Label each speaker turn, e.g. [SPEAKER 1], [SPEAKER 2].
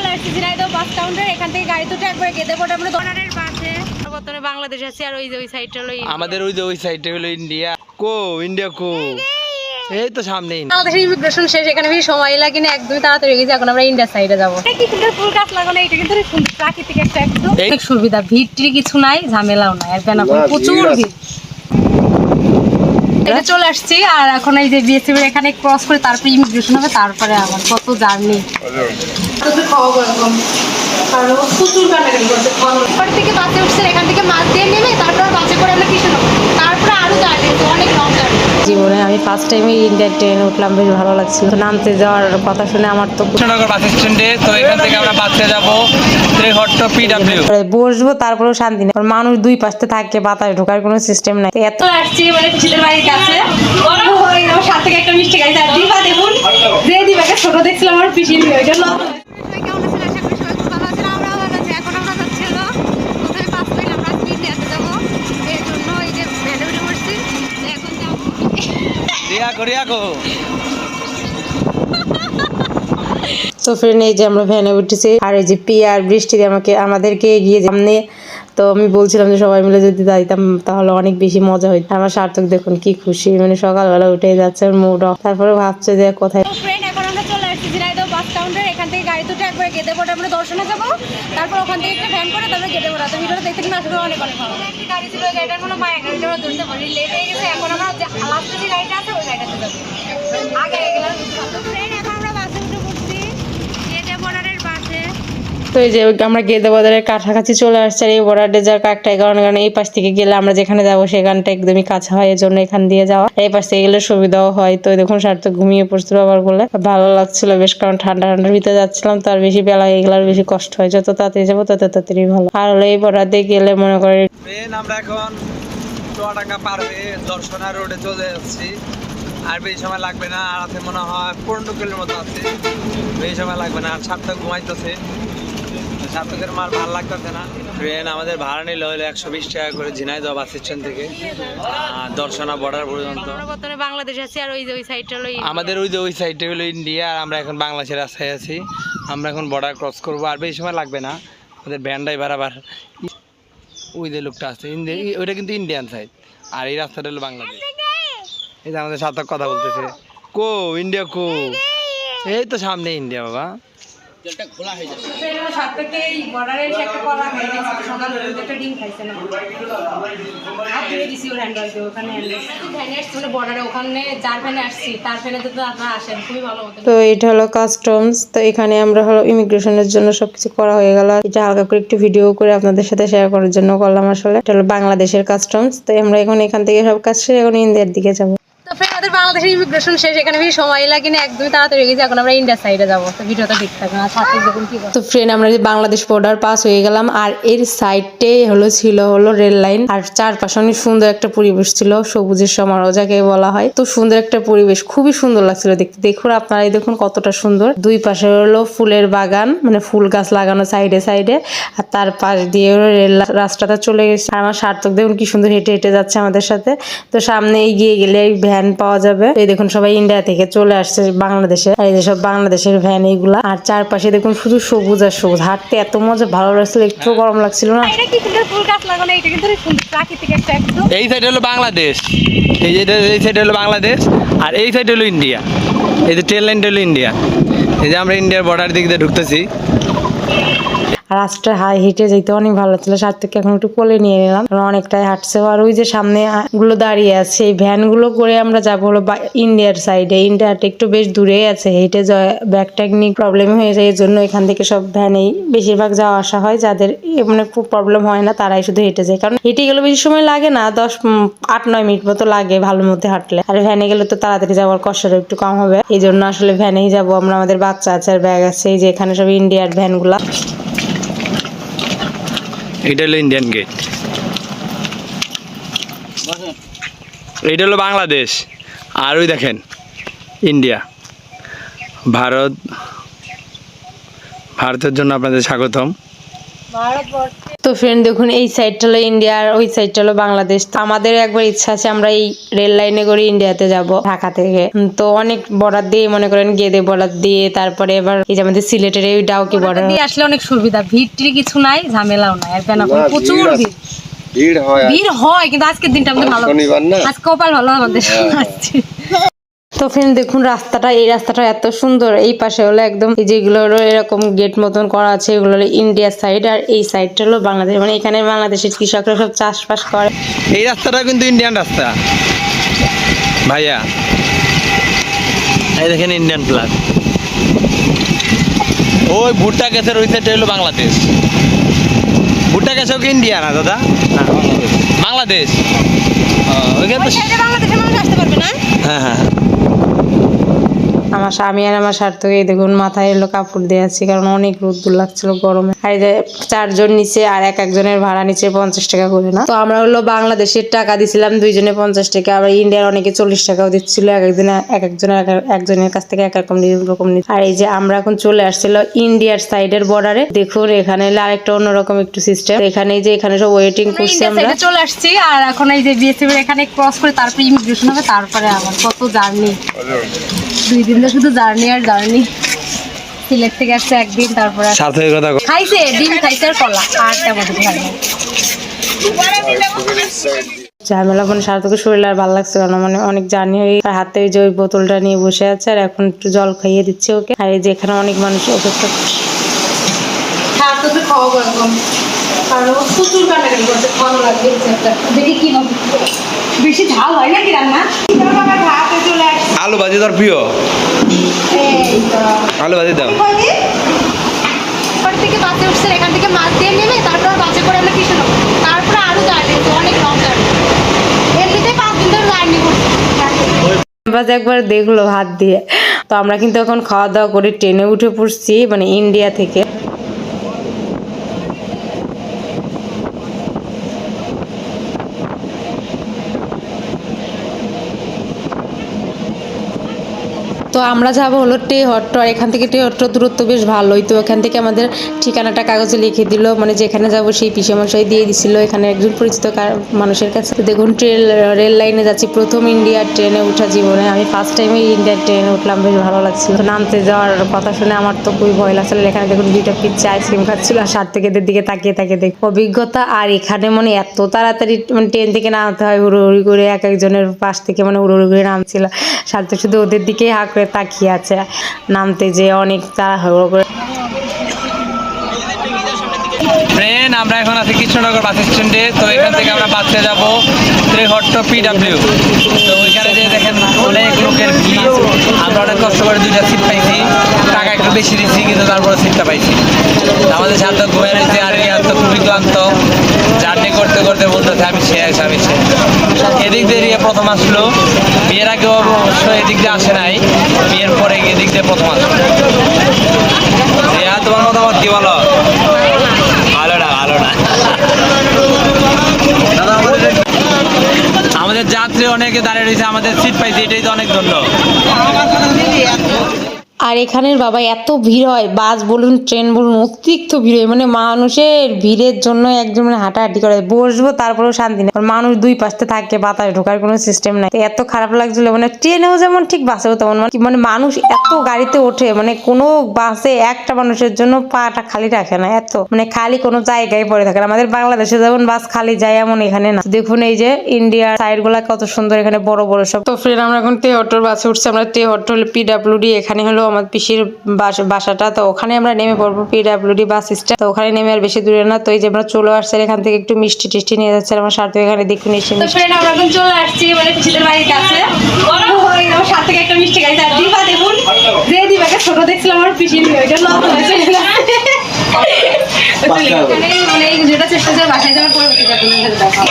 [SPEAKER 1] চলে আসছি Jhenaidah bus counter এখান থেকে গাড়ি দুটো একবারে গেদে পড়ে আমরা দোকানের পাশে। বর্তমানে বাংলাদেশ আছি আর ওই যে ওই সাইডটা হলো।
[SPEAKER 2] আমাদের ওই যে ওই সাইডটা হলো ইন্ডিয়া কো ইন্ডিয়া কো? এই তো সামনেই।
[SPEAKER 1] বাংলাদেশের ইমিগ্রেশন শেষ এখানে বেশি সময় লাগে না একদমই তাড়াতাড়ি হয়ে গেছে এখন আমরা ইন্ডিয়া সাইডে যাব। কি সুন্দর ফুল গাছ লাগানো এটা কিন্তু সুন্দর প্রাকৃতিক একটা একদম। সুবিধা ভিড় কিছু নাই ঝামেলাও নাই আর বেনাপুর প্রচুর ভিড়। এটা চলে আসছি আর এখন এই যে বিএসসি এখানে ক্রস করে তারপরে ইমিগ্রেশন হবে তারপরে আমার কত জার্নি। থেকে বাসে উঠছেন এখান থেকে মাছ দিয়ে নেমে তারপর বাসে করে আমরা কৃষ্ণনগর তারপরে আরও জার্নি অনেক লং জার্নি
[SPEAKER 3] জীবনে আমি ফার্স্ট টাইমে ইন্ডিয়ান ট্রেনে উঠলাম বেশ ভালো লাগছিল। নামতে যাওয়ার কথা শুনে আমার তো
[SPEAKER 2] কৃষ্ণনগর বাস স্ট্যান্ডে তো এখান থেকে আমরা বাসে যাব পিডাব্লিউ
[SPEAKER 3] বসবো তারপরেও শান্তি নেই। কারণ মানুষ দুই পাশে থাকে বাতাস ঢোকার কোনো সিস্টেম নাই। এত
[SPEAKER 1] আসছি মানে বাড়ির কাছে। সাথে একটা মিষ্টি আর দিবা দেখুন। যে দিবাকে ছোট দেখছিলাম আমার জন্য
[SPEAKER 3] তো ফ্রেন্ড এই যে আমরা ভ্যানে উঠেছি আর এই যে পিয়ার বৃষ্টি আমাকে আমাদেরকে এগিয়ে সামনে তো আমি বলছিলাম যে সবাই মিলে যদি যাইতাম তাহলে অনেক বেশি মজা হইতো। আমার সার্থক দেখুন কি খুশি মানে সকালবেলা উঠে যাচ্ছে মুড অফ তারপরে ভাবছে যে কোথায়
[SPEAKER 1] ফ্রেন্ড এখন আমরা চলে আসছি বাস কাউন্টার এখান থেকে গাড়ি দুটো একবার গেদে পড়ে, আমরা দর্শনে যাব। তারপর ওখান থেকে একটা ভ্যান করে তারপরে গেদে পড়া। তো ভিডিওটা দেখতে কিন্তু আসলে অনেক অনেক ভালো। একটি গাড়ি ছিল গাড়িটার কোনো মায়া গাড়িটা আমরা ধরতে পারি লেট হয়ে গেছে, এখন আমরা লাস্টে যে গাড়িটা আছে, ওই গাড়িটাতে যাব। আগে গেলাম ফ্রেন্ড এখন আমরা বাসে উঠে পড়ছি গেদে বর্ডারের বাসে
[SPEAKER 3] তো এই যে আমরা গেদে বাজারের কাছাকাছি চলে আসছে এই বর্ডারে যাওয়ার একটাই কারণ কারণ এই পাশ থেকে গেলে আমরা যেখানে যাব সেখানটা একদমই কাছা হয়, এই জন্য এখান দিয়ে যাওয়া। এই পাশ থেকে গেলে সুবিধাও হয়। তো দেখুন সার্থক ঘুমিয়ে পড়ছিল আবার বলে। ভালো লাগছিল বেশ, কারণ ঠান্ডা, ঠান্ডার ভিতরে যাচ্ছিলাম তো আর বেশি বেলা গেলে আর বেশি কষ্ট হয়। যত তাড়াতাড়ি যাব তত তাড়াতাড়ি ভালো। আর হলো এই বর্ডার দিয়ে গেলে মনে করে
[SPEAKER 2] আমরা এখন দর্শনা রোডে চলে যাচ্ছি। আর বেশি সময় লাগবে না। আর মনে হয় পনেরো কিলোর মতো আছে। বেশি সময় লাগবে না। আর সাতটা ঘুমাইতেছে। সাতকের মাল ভালো লাগতেছে না। ট্রেন আমাদের ভাড়া নিল হলো একশো বিশ টাকা করে ঝিনাইদহ বাস স্ট্যান্ড থেকে দর্শনা বর্ডার পর্যন্ত।
[SPEAKER 1] বাংলাদেশ আছি আর ওই যে ওই সাইডটা হলো
[SPEAKER 2] আমাদের ওই যে ওই সাইডে হলো ইন্ডিয়া আর আমরা এখন বাংলাদেশের রাস্তায় আছি। আমরা এখন বর্ডার ক্রস করব আর বেশি সময় লাগবে না। আমাদের ভ্যানটাই বারাবার ওই যে লোকটা আছে ইন্ডিয়া ওইটা কিন্তু ইন্ডিয়ান সাইড আর এই রাস্তাটা হলো বাংলাদেশ। এই যে আমাদের সাথে কথা বলতেছে। কো ইন্ডিয়া কো? এই তো সামনে ইন্ডিয়া বাবা।
[SPEAKER 1] বর্ডারে ওখানে যার ফ্যানে আসছি তার ফ্যানে যদি আপনারা আসেন খুবই ভালো হতো।
[SPEAKER 3] তো এটা হলো কাস্টমস তো এখানে আমরা হলো ইমিগ্রেশনের জন্য সবকিছু করা হয়ে গেল। এটা হালকা করে একটু ভিডিও করে আপনাদের সাথে শেয়ার করার জন্য করলাম আসলে। এটা হলো বাংলাদেশের কাস্টমস তো আমরা এখন এখান থেকে সব কাজ সেরে এখন ইন্ডিয়ার দিকে যাব।
[SPEAKER 1] তো বাংলাদেশের ইমিগ্রেশন শেষ, এখানে বেশি সময় লাগে না একদমই তাড়াতাড়ি গেছে, এখন আমরা ইন্ডিয়া সাইডে যাব। তো ভিডিওটা দেখতে আর সাথে দেখুন কি
[SPEAKER 3] তো ফ্রেন্ড আমরা যে বাংলাদেশ বর্ডার পাস হয়ে গেলাম, আর এর সাইডে হলো, ছিল হলো রেল লাইন, আর চারপাশে অনেক সুন্দর একটা পরিবেশ ছিল, সবুজের সমারোহ যাকে বলা হয়। তো সুন্দর একটা পরিবেশ, খুবই সুন্দর লাগছিল দেখতে। দেখুন, আপনারাই দেখুন কতটা সুন্দর। দুই পাশে হলো ফুলের বাগান মানে ফুল গাছ লাগানো সাইডে সাইডে আর তার পাশ দিয়ে রেল রাস্তাটা চলে গেছে। আমার সার্থক দেখুন কি সুন্দর হেঁটে হেঁটে যাচ্ছে আমাদের সাথে। তো সামনে এগিয়ে গেলে ভ্যান পাওয়া যাবে। এই দেখুন সবাই ইন্ডিয়া থেকে চলে আসছে বাংলাদেশে। আর এই যে সব বাংলাদেশের ভ্যান এইগুলা আর চারপাশে দেখুন শুধু সবুজ আর সবুজ। হাঁটতে এত মজা ভালো লাগছিল একটু গরম লাগছিল না?
[SPEAKER 1] এটা কি সুন্দর ফুল গাছ লাগানো? এটা কিন্তু অনেক সুন্দর প্রাকৃতিক একটা একদম।
[SPEAKER 2] এই সাইড হলো বাংলাদেশ। এই যে এই সাইড হলো বাংলাদেশ। আর এই সাইড হলো ইন্ডিয়া এই যে ট্রেন লাইনটা হলো ইন্ডিয়া এই যে আমরা ইন্ডিয়ার বর্ডার দিক দিয়ে ঢুকতেছি।
[SPEAKER 3] আর রাস্তায় হাই হেঁটে যেতে অনেক ভালো লাগছিল। সার্থককে এখন একটু কোলে নিয়ে নিলাম। কারণ অনেকটাই হাঁটছে। আর ওই যে সামনে গুলো দাঁড়িয়ে আছে, এই ভ্যানগুলো করে আমরা যাব হলো ইন্ডিয়ার সাইডে ইন্ডিয়াটা একটু বেশ দূরেই আছে। হেঁটে ব্যাগ ট্যাগ প্রবলেম হয়ে যায় এই জন্য এখান থেকে সব ভ্যানেই বেশিরভাগ যাওয়া আসা হয়। যাদের মানে খুব প্রবলেম হয় না, তারাই শুধু হেঁটে যায়। কারণ হেঁটে গেলে বেশি সময় লাগে না। দশ আট, নয় মিনিট মতো লাগে ভালো মতো হাঁটলে। আর ভ্যানে গেলে তো তাড়াতাড়ি যাওয়ার কষ্টটা একটু কম হবে। এই জন্য আসলে ভ্যানেই যাব আমরা। আমাদের বাচ্চা আছে, আর ব্যাগ আছে। এই যে এখানে সব ইন্ডিয়ার ভ্যানগুলা
[SPEAKER 2] এটা হলো ইন্ডিয়ান গেট এটা হলো বাংলাদেশ। আর ওই দেখেন ইন্ডিয়া ভারত, ভারতের জন্য আপনাদের স্বাগতম।
[SPEAKER 3] তো ফ্রেন্ড দেখুন এই সাইডটা হলো ইন্ডিয়া আর ওই সাইডটা হলো বাংলাদেশ তো আমাদের একবার ইচ্ছা আছে আমরা এই রেল লাইনে করে ইন্ডিয়াতে যাব ঢাকা থেকে। তো অনেক বর্ডার দিয়ে মনে করেন গেদে বর্ডার দিয়ে তারপরে এবার এই যে আমাদের সিলেটের এই ডাউকি বর্ডার
[SPEAKER 1] দিয়ে আসলে অনেক সুবিধা ভিড় টির কিছু নাই ঝামেলাও নাই আর বেনাপুর
[SPEAKER 4] না,
[SPEAKER 1] প্রচুর
[SPEAKER 4] ভিড়
[SPEAKER 1] ভিড়।
[SPEAKER 4] হয়।
[SPEAKER 1] ভিড় হয় কিন্তু আজকের দিনটা আমাদের ভালো।
[SPEAKER 4] শনিবার না?
[SPEAKER 1] আজ কপাল ভালো আমাদের আসছে।
[SPEAKER 3] তো ফ্রেন্ড দেখুন রাস্তাটা এই রাস্তাটা এত সুন্দর। এই পাশে হলো একদম এই যেগুলো হলো এরকম গেট মতন করা আছে এগুলো হলো ইন্ডিয়া সাইড আর এই সাইডটা হলো বাংলাদেশ। মানে এখানে বাংলাদেশের কৃষকরা সব চাষবাস করে।
[SPEAKER 2] এই রাস্তাটা কিন্তু ইন্ডিয়ান রাস্তা। ভাইয়া এই দেখেন ইন্ডিয়ান ফ্ল্যাগ ওই ভুট্টা গ্যাসের ওই সাইডটা হলো বাংলাদেশ। ভুট্টা গেছে কি ইন্ডিয়া না দাদা? বাংলাদেশ। ও, ওইখানে
[SPEAKER 1] বাংলাদেশের মানুষ আসতে পারবে না?
[SPEAKER 2] হ্যাঁ হ্যাঁ।
[SPEAKER 3] আমার স্বামী আর আমার সার্থক এই দেখুন মাথায় এলো কাপড় দিয়ে আছি কারণ অনেক রোদ্দুর লাগছিল গরমে। আর এই যে চারজন নিচে আর এক একজনের ভাড়া নিচে পঞ্চাশ টাকা করে না? তো আমরা হলো বাংলাদেশের টাকা দিছিলাম দুইজনে পঞ্চাশ টাকা আবার ইন্ডিয়ার অনেকে চল্লিশ টাকাও দিচ্ছিল এক একজনে এক একজনের এক এক- একজনের কাছ থেকে এক এক রকম রকম নিচ্ছে। আর এই যে আমরা এখন চলে আসছিল ইন্ডিয়ার সাইডের বর্ডারে দেখুন এখানে আরেকটা অন্যরকম একটু সিস্টেম এখানে যে এখানে সব ওয়েটিং করছি আমরা।
[SPEAKER 1] চলে আসছি আর এখন এই যে বিএসএফ এখানে ক্রস করে তারপরে ইমিগ্রেশন হবে তারপরে আবার কত জার্নি দুই দিন শুধু জার্নি আর জার্নি। সিলেট থেকে আসছে একদিন তারপরে খাইছে ডিম খাইছে আর কলা আর তেমন কিছু
[SPEAKER 3] ঝামেলা মানে সার্থকের শরীর আর ভালো লাগছে কারণ মানে অনেক জার্নি হয়ে আর হাতে ওই যে ওই বোতলটা নিয়ে বসে আছে আর এখন একটু জল খাইয়ে দিচ্ছে ওকে। আর এই যে এখানে অনেক মানুষ অপেক্ষা করছে।
[SPEAKER 1] সার্থকে খাওয়াবো কারণ প্রচুর কান্নাকাটি করছে ভালো লাগবে দেখি কি হবে বেশি ঝাল হয় নাকি রান্না?
[SPEAKER 2] আলু ভাজি তোর প্রিয়? আলু দাও।
[SPEAKER 1] থেকে বাসে উঠছে এখান থেকে মাছ দিয়ে নেমে তারপর বাসে করে আমরা কৃষ্ণ তারপর জার্নি অনেক লং জার্নি এমনিতে পাঁচ দিন ধরে জার্নি করছি
[SPEAKER 3] একবার দেখল হাত দিয়ে। তো আমরা কিন্তু এখন খাওয়া দাওয়া করে ট্রেনে উঠে পড়ছি মানে ইন্ডিয়া থেকে। আমরা যাব হলো টে হট্ট আর এখান থেকে টে হট্ট দূরত্ব বেশ ভালোই। তো এখান থেকে আমাদের ঠিকানাটা কাগজে লিখে দিল মানে যেখানে যাব সেই পিসেমশাই দিয়ে দিছিল এখানে একজন পরিচিত মানুষের কাছে। দেখুন ট্রেন রেল লাইনে যাচ্ছি, প্রথম ইন্ডিয়ার ট্রেনে উঠা জীবনে। আমি ফার্স্ট টাইমে ইন্ডিয়ার ট্রেনে উঠলাম, বেশ ভালো লাগছিল। নামতে যাওয়ার কথা শুনে আমার তো খুবই ভয় লাগছিল। এখানে দেখুন দুইটা পিচ্ছে আইসক্রিম খাচ্ছিল, আর সাত থেকে এদের দিকে তাকিয়ে তাকিয়ে দেখ। অভিজ্ঞতা আর এখানে মানে এত তাড়াতাড়ি মানে ট্রেন থেকে নামতে হয়, হুড়োহুড়ি করে এক একজনের পাশ থেকে মানে হুড়োহুড়ি করে নামছিল। সাথে শুধু ওদের দিকেই হাঁ করে তাকিয়ে আছে, নামতে যে অনেক তাড়াহুড়ো করে
[SPEAKER 2] আমরা এখন আছি কৃষ্ণনগর বাস স্ট্যান্ডে, তো এখান থেকে আমরা বাসে যাব ত্রিহট্ট পিডাব্লিউ তো ওইখানে যে দেখেন অনেক লোকের ভিড়। আমরা অনেক কষ্ট করে দুইটা সিট পাইছি। টাকা একটু বেশি দিচ্ছি কিন্তু তারপরে সিটটা পাইছি। আমাদের সাথে ঘুরে রয়েছে আর ইয়া তো খুবই ক্লান্ত। জার্নি করতে করতে বলতেছে, আমি শেষ আমি শেষ। এদিক দিয়ে প্রথম আসলো। বিয়ের আগে অবশ্য এদিক দিয়ে আসে নাই। পরে প্রথম। তোমার মতামত কি বলো? আমাদের যাত্রী অনেকে দাঁড়িয়ে রয়েছে, আমাদের সিট পাইছে, এটাই তো অনেক ধন্য।
[SPEAKER 3] আর এখানের বাবা এত ভিড় হয়, বাস বলুন, ট্রেন বলুন, অতিরিক্ত ভিড় হয়। মানে মানুষের ভিড়ের জন্য একজন মানে হাঁটাহাঁটি করে। বসবো, তারপরেও শান্তি নেই। মানুষ দুই পাশে থাকে, বাতাস ঢোকার কোনো সিস্টেম নাই। এত খারাপ লাগছিল। মানে ট্রেনেও যেমন ঠিক বাসেও তেমন। মানে মানে মানুষ এত গাড়িতে ওঠে মানে কোনো বাসে একটা মানুষের জন্য পাটা খালি রাখে না এত। মানে খালি কোনো জায়গায় পড়ে থাকে আমাদের বাংলাদেশে যেমন বাস খালি যায়, এমন এখানে না। দেখুন এই যে ইন্ডিয়ার সাইডগুলা কত সুন্দর এখানে বড় বড় সব। তো ফ্রেন্ড আমরা এখন তে অটোর বাসে উঠছি। আমরা তে হলো পিডাব্লিউডি এখানে হলো আমার পিসির বাস- বাসাটা তো ওখানে আমরা নেমে পড়ব পিডাব্লিউডি বাস স্ট্যান্ড তো ওখানে নেমে আর বেশি দূরে না। তো এই যে আমরা চলে আসছি এখান থেকে একটু মিষ্টি টিষ্টি নিয়ে যাচ্ছে আমার সাথে এখানে দেখুন এসে
[SPEAKER 1] তো আমরা এখন চলে আসছি মানে পিসিদের বাড়ির কাছে। আমার সাত থেকে একটা মিষ্টি খাইছে। আর দিবা দেখুন যে দিবাকে ছোট দেখছিলাম আমার পিসির ওইটা লস হয়েছে মানে এই যেটা চেষ্টা করে বাসায় যাওয়ার পরে দেখা